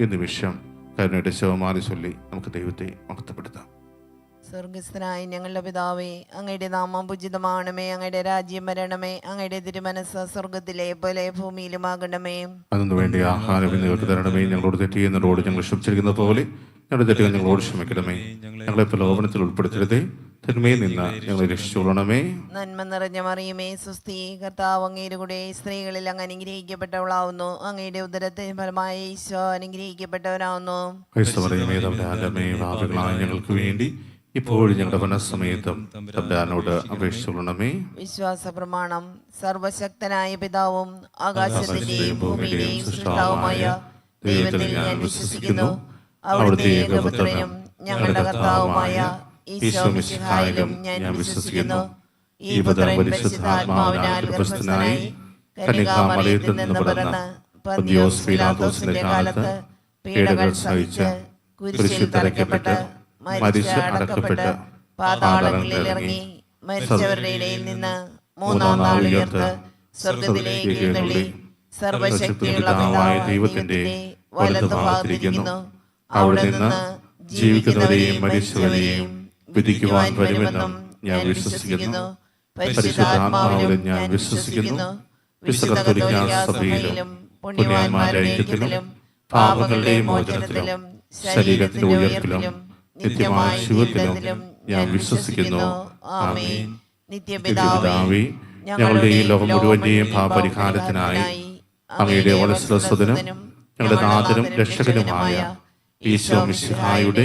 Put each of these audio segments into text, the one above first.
ഈ നിമിഷം കരുണയുടെ ശവമാറി ചൊല്ലി നമുക്ക് ദൈവത്തെ മഹത്വപ്പെടുത്താം. സ്വർഗസ്ഥനായ ഞങ്ങളുടെ പിതാവേ അങ്ങയുടെ നാമം പൂജിതമാണമേ അങ്ങയുടെ രാജ്യം വരണമേ അങ്ങയുടെ തിരുമനസ് സ്വർഗത്തിലെ പോലെ ഭൂമിയിലുമാകണമേ. അതിനു വേണ്ടി ആഹാരം നിങ്ങൾക്ക് തരണമേ ഞങ്ങളോട് തെറ്റ് ചെയ്യുന്നവരോട് ഞങ്ങൾ ക്ഷമിച്ചിരിക്കുന്ന പോലെ ഞങ്ങളുടെ തെറ്റുകൾ ഞങ്ങളോട് ക്ഷമിക്കണമേ. ഞങ്ങളെ പ്രലോഭനത്തിൽ ഉൾപ്പെടുത്തരുതേ. തിന്മയിൽ നിന്ന് ഞങ്ങളെ രക്ഷിച്ചുകൊള്ളണമേ. നന്മ നിറഞ്ഞ മറിയുമേ സുസ്ഥി കർത്താവ് അങ്ങയുടെ കൂടെ സ്ത്രീകളിൽ അങ്ങ് അനുഗ്രഹിക്കപ്പെട്ടവളാവുന്നു. അങ്ങയുടെ ഉദരത്തിന് ഫലമായ ഈശോ അനുഗ്രഹിക്കപ്പെട്ടവനാവുന്നു. തന്റെ ആലമേ ഞങ്ങൾക്ക് വേണ്ടി ഇപ്പോഴും ഞങ്ങളുടെ മനസ്സമയത്തും തന്റെ ആനോട് അപേക്ഷിച്ചുകൊള്ളണമേ. വിശ്വാസ പ്രമാണം സർവശക്തനായ പിതാവും ആകാശത്തിന്റെയും ഭൂമിയുടെയും സൃഷ്ടാവുമായ ദൈവത്തിൽ ഞാൻ വിശ്വസിക്കുന്നു. അവിടുത്തെ ഏകപുത്രനും ഞങ്ങളുടെ കർത്താവുമായ ഈശോ മിശിഹായിലും ഞാൻ വിശ്വസിക്കുന്നു. ഈ പുത്രൻ പരിശുദ്ധാത്മാവിനാൽ ഗർഭസ്ഥനായി കന്യകാമറിയത്തിൽ നിന്ന് പിറന്ന് പന്തിയോസ് പീലാത്തോസിന്റെ കാലത്ത് പീഡകൾ സഹിച്ച് കുരിശിൽ തറയ്ക്കപ്പെട്ട് മരിച്ച് അടക്കപ്പെട്ട് പാതാളങ്ങളിൽ ഇറങ്ങി മരിച്ചവരുടെ ഇടയിൽ നിന്ന് മൂന്നാം നാൾ ഉയർത്ത് സ്വർഗത്തിലേക്ക് എഴുന്നള്ളി സർവശക്തിയുള്ള പിതാവായ ദൈവത്തിന്റെ വലതുഭാഗത്തിരിക്കുന്നു അവിടെ നിന്ന് ജീവിക്കുന്നവരെയും മരിച്ചവരെയും വിധിക്കുവാൻ വരുമെന്നും ഞാൻ വിശ്വസിക്കുന്നു. പരിശുദ്ധാത്മാവിലും ഞാൻ വിശ്വസിക്കുന്നു. വിശുദ്ധ കത്തോലിക്കാ സഭയിലും പുണ്യവാന്മാരുടെ ഐക്യത്തിലും പാപങ്ങളുടെ മോചനത്തിലും ശരീരത്തിന്റെ ഉയർപ്പിലും നിത്യമായ ശിവത്തിലും ഞാൻ വിശ്വസിക്കുന്നു. ആമേൻ. നിത്യപിതാവേ പിതാവേ ഞങ്ങളുടെ ഈ ലോകം മുഴുവന്റെയും പാപരിഹാരത്തിനായി അങ്ങയുടെ വലസ്വതനും ഞങ്ങളുടെ നാഥനും രക്ഷകനുമായ ഈശോ മിശിഹായുടെ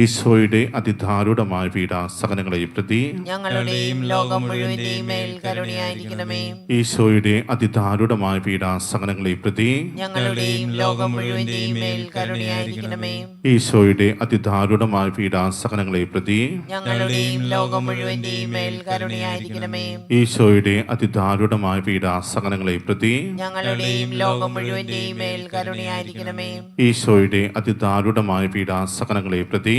ഈശോയുടെ അതിദാരുണമായ പീഡാസകനങ്ങളെ പ്രതി ഞങ്ങളുടെയും ലോകം മുഴുവന്റെയും മേൽ കരുണയായിരിക്കണമേ. ഈശോയുടെ അതിദാരുണമായ പീഡാസകനങ്ങളെ പ്രതി ഞങ്ങളുടെയും ലോകം മുഴുവന്റെയും മേൽ കരുണയായിരിക്കണമേ. ഈശോയുടെ അതിദാരുണമായ പ്രതി ഞങ്ങളുടെയും ലോകം മുഴുവന്റെയും മേൽ കരുണയായിരിക്കണമേ. ഈശോയുടെ അതിദാരുണമായ പീഡാസകനങ്ങളെ പ്രതി ഞങ്ങളുടെയും ലോകം മുഴുവന്റെയും മേൽ കരുണയായിരിക്കണമേ. ഈശോയുടെ അതിദാരുണമായ പ്രതി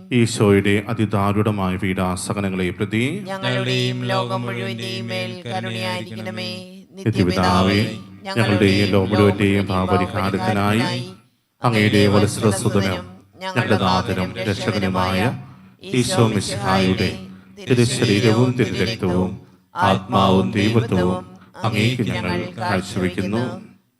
ഈശോയുടെ അതിദാരുണമായ പീഡാസകനങ്ങളെ പ്രതി ഞങ്ങളുടെയും ലോകം മുഴുവന്റെയും മേൽ കരുണയായിരിക്കണമേ. നിത്യപിതാവേ ഞങ്ങളുടെ ഈ ലോകം മുഴുവന്റെയും ഭാവപരിഹാരത്തിനായി അങ്ങയുടെ വത്സരസുതനും ഞങ്ങളുടെ നാഥനും രക്ഷകനുമായ ഈശോ മിശിഹായുടെ തിരുശരീരവും തിരുരക്തവും ആത്മാവും ദൈവത്വവും അങ്ങേക്ക് ഞങ്ങൾ കാഴ്ചവെക്കുന്നു.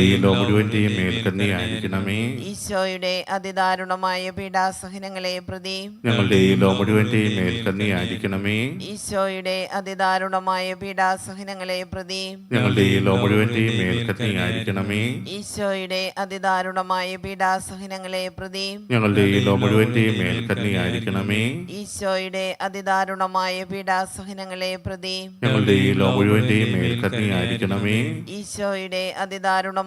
ഈ ലോകം മുഴുവന്റെയും മേൽ ഈശോയുടെ അതിദാരുണമായ പീഡാസഹനങ്ങളെ പ്രതി ഞങ്ങളുടെ ഈ ലോകം മുഴുവന്റെയും മേൽ ഈശോയുടെ അതിദാരുണമായ പീഡാസഹനങ്ങളെ പ്രതി ഞങ്ങളുടെ ഈ ലോ മുഴുവന്റെയും മേൽ ഈശോയുടെ അതിദാരുണമായ പീഡാസഹനങ്ങളെ പ്രതി മുഴുവന്റെയും ഈശോയുടെ അതിദാരുണമായ പീഡാസഹനങ്ങളെ പ്രതി ഞങ്ങളുടെ ഈ ലോകം മുഴുവന്റെയും മേൽ ഈശോയുടെ അതിദാരുണമായ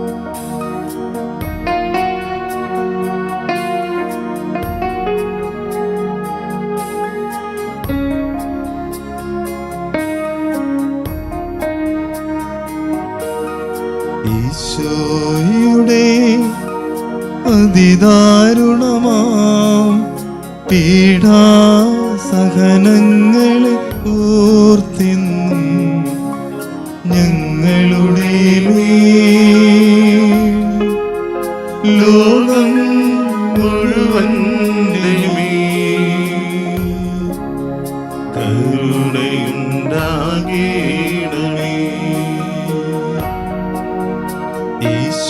ഈശോയുടെ പീഡാ സഹനങ്ങളെ ഓർത്തിന്നും ഞങ്ങളുടെ ലോകം മുഴുവൻ കരുണയുണ്ടാകണമേ.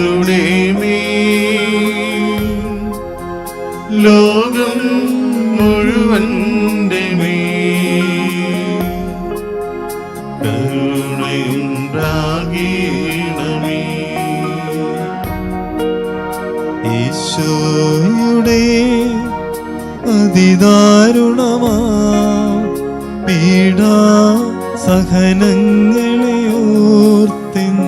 ഞങ്ങളുടെ ലോകം മുഴുവൻ കരുണയുണ്ടാകണമേ ഈശോയുടെ അതിദാരുണമാ പീഡാസഹനങ്ങളെയോർത്തെന്നും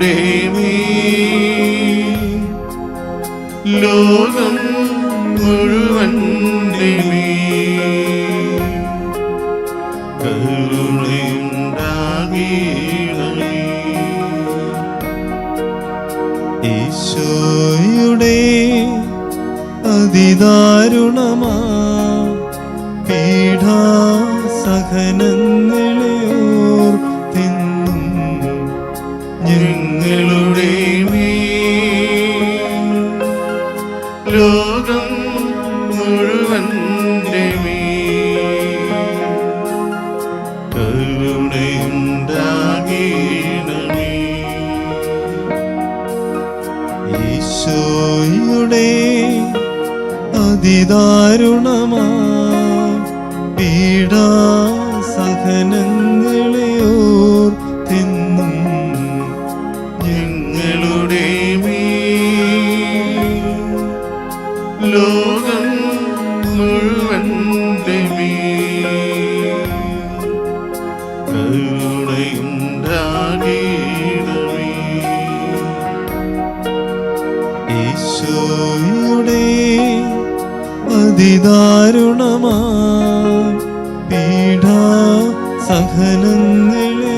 ഞങ്ങളുടെ ലോകം മുഴുവൻ ഈശോയുടെ അതിദാരുണമാ പീഡാസഹനങ്ങളെയോർത്തിന്നും അതിദാരുണമാ. പീഡാസഹനങ്ങളെയോർത്തിന്നും ഞങ്ങളുടെ മേൽ. ലോകം അതിദാരുണമാ പീഡാസഹനങ്ങളെയോർത്തിന്നും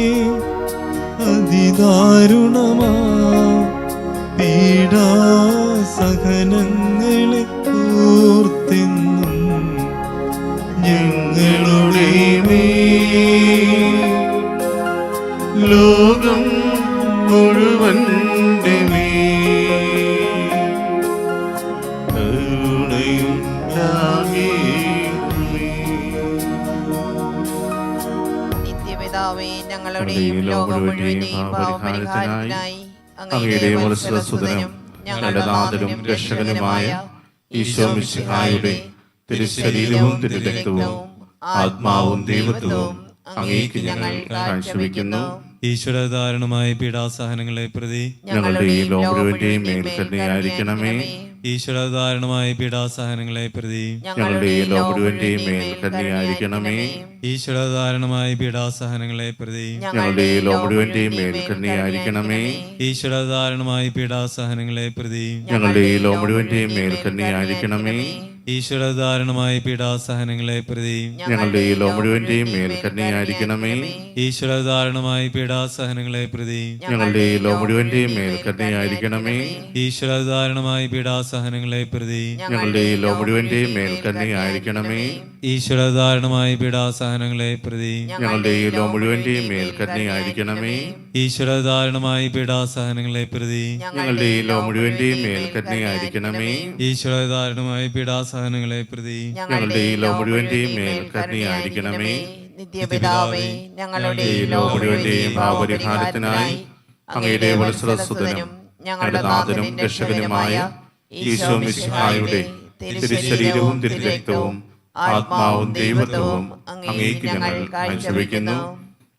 അതിദാരുണമാ പീഡാസഹനങ്ങളെ ഓർത്തിന്നും ഞങ്ങളുടെ മേ ലോകം ഞങ്ങളുടെയും ഈ ലോകം മുഴുവന്റെയും പാപപരിഹാരത്തിനായി അങ്ങയുടെ ഞങ്ങളുടെ നാഥനും രക്ഷകനുമായ ഈശോ മിശിഹായുടെ തിരുശരീരവും തിരുരക്തവും ആത്മാവും ദൈവത്വവും അങ്ങേക്ക് ഞങ്ങൾ കാഴ്ചവെക്കുന്നു. ഈശ്വരധാരണമായ പീഡാസഹനങ്ങളെ പ്രതി ഞങ്ങളുടെ ഈ ലോകം മുഴുവന്റെയും മേൽ കരുണയായിരിക്കണമേ. ഈശ്വരധാരണമായ പീഡാസഹനങ്ങളെ പ്രതി ഞങ്ങളുടെ ഈ ലോകം മുഴുവന്റെയും മേൽ കരുണയായിരിക്കണമേ. ഈശ്വരധാരണമായ പീഡാസഹനങ്ങളെ പ്രതി ഞങ്ങളുടെ ഈ ലോകം മുഴുവന്റെയും മേൽ കരുണയായിരിക്കണമേ. ഈശ്വരധാരണമായ പീഡാസഹനങ്ങളെ പ്രതി ഞങ്ങളുടെ ഈ ലോകം മുഴുവന്റെയും മേൽ കരുണയായിരിക്കണമേ ഈശ്വരധാരണമായ പീഡാസഹനങ്ങളെ പ്രതി ഞങ്ങളുടെ ഈ ലോകം മുഴുവന്റെയും മേൽ കരുണയായിരിക്കണമേ. ഈശ്വരധാരണമായ പീഡാസഹനങ്ങളെ പ്രതി ഞങ്ങളുടെ ഈ ലോകം മുഴുവന്റെയും മേൽ കരുണയായിരിക്കണമേ. ഈശ്വരധാരണമായ പീഡാസഹനങ്ങളെ പ്രതി ഞങ്ങളുടെ ഈ ലോകം മുഴുവന്റെയും മേൽ കരുണയായിരിക്കണമേ. ഈശ്വരധാരണമായ പീഡാസഹനങ്ങളെ പ്രതി ഞങ്ങളുടെ ഈ ലോകം മുഴുവന്റെയും മേൽ കരുണയായിരിക്കണമേ. ഈശ്വരധാരണമായ പീഡാസഹനങ്ങളെ പ്രതി ഞങ്ങളുടെ ഈ ലോകം മുഴുവന്റെയും മേൽ കരുണയായിരിക്കണമേ. ഈശ്വരധാരണമായ പീഡാസഹനങ്ങളെ പ്രതി ഞങ്ങളുടെ ഈ ലോകം മുഴുവന്റെയും മേൽ കരുണയായിരിക്കണമേ. നിത്യപിതാവേ ഞങ്ങളുടെ ഈ ലോകം മുഴുവന്റെയും ഭാവപരിഹാരത്തിനായി അങ്ങയുടെ വത്സരസുതനും ഞങ്ങളുടെ നാഥനും രക്ഷകനുമായ ഈശോ മിശിഹായുടെ തിരുശരീരവും തിരുരക്തവും ആത്മാവും ദൈവത്വവും അങ്ങേക്ക് ഞങ്ങൾ കാഴ്ചവെക്കുന്നു.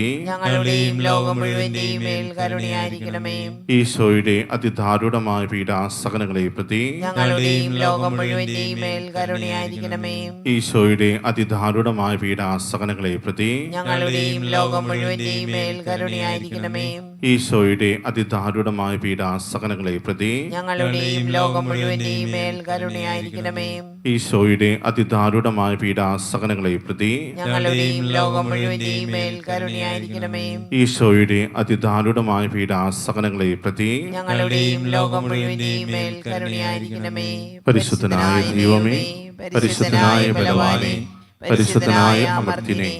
ഞങ്ങളുടെയും ലോകം മുഴുവന്റെയും മേൽ കരുണയായിരിക്കണമേ. ഈശോയുടെ അതിദാരുണമായ പീഡാസകനങ്ങളെ പ്രതി. ഞങ്ങളുടെയും ലോകം മുഴുവന്റെയും മേൽ കരുണയായിരിക്കണമേ. ഈശോയുടെ അതിദാരുടമായ പീഡാസകനങ്ങളെ പ്രതി. ഞങ്ങളുടെയും ലോകം മുഴുവന്റെയും മേൽ കരുണയായിരിക്കണമേ. ഈശോയുടെ അതിദാരുടമായ പീഡാസകനങ്ങളെ പ്രതി. ഞങ്ങളുടെയും ലോകം മുഴുവന്റെയും മേൽ കരുണയായിരിക്കണമേ. ഈശോയുടെ അതിദാരുണമായ പീഡാസകനങ്ങളെ പ്രതി. ഞങ്ങളുടെയും ലോകം മുഴുവന്റെയും മേൽ ഈശോയുടെ അതിദാരുണമായ പീഡാസകനങ്ങളെ പ്രതി ഞങ്ങളുടെയും ലോകം മുഴുവന്റെയും മേൽ കരുണയായിരിക്കണമേ. പരിശുദ്ധനായ ദൈവമേ പരിശുദ്ധനായ ബലവാനെ പരിശുദ്ധനായ അമർത്തിനെ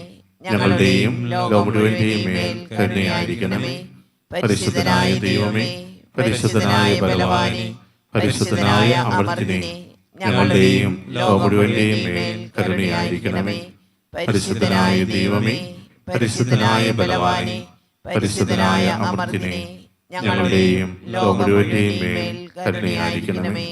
ഞങ്ങളുടെയും ലോകം മുഴുവന്റെയും മേൽ കരുണയായിരിക്കണമേ. പരിശുദ്ധനായ ദൈവമേ പരിശുദ്ധനായ ബലവാനെ പരിശുദ്ധനായ അമർത്തിനെ ഞങ്ങളുടെയും ലോകം മുഴുവന്റെയും മേൽ കരുണയായിരിക്കണമേ. പരിശുദ്ധനായ ദൈവമേ പരിശുദ്ധനായ ബലവാനെ പരിശുദ്ധനായ അമർത്തിനെ ഞങ്ങളുടെയും ലോകമുഴുവന്റെയും മേൽ കരുണയായിരിക്കണമേ.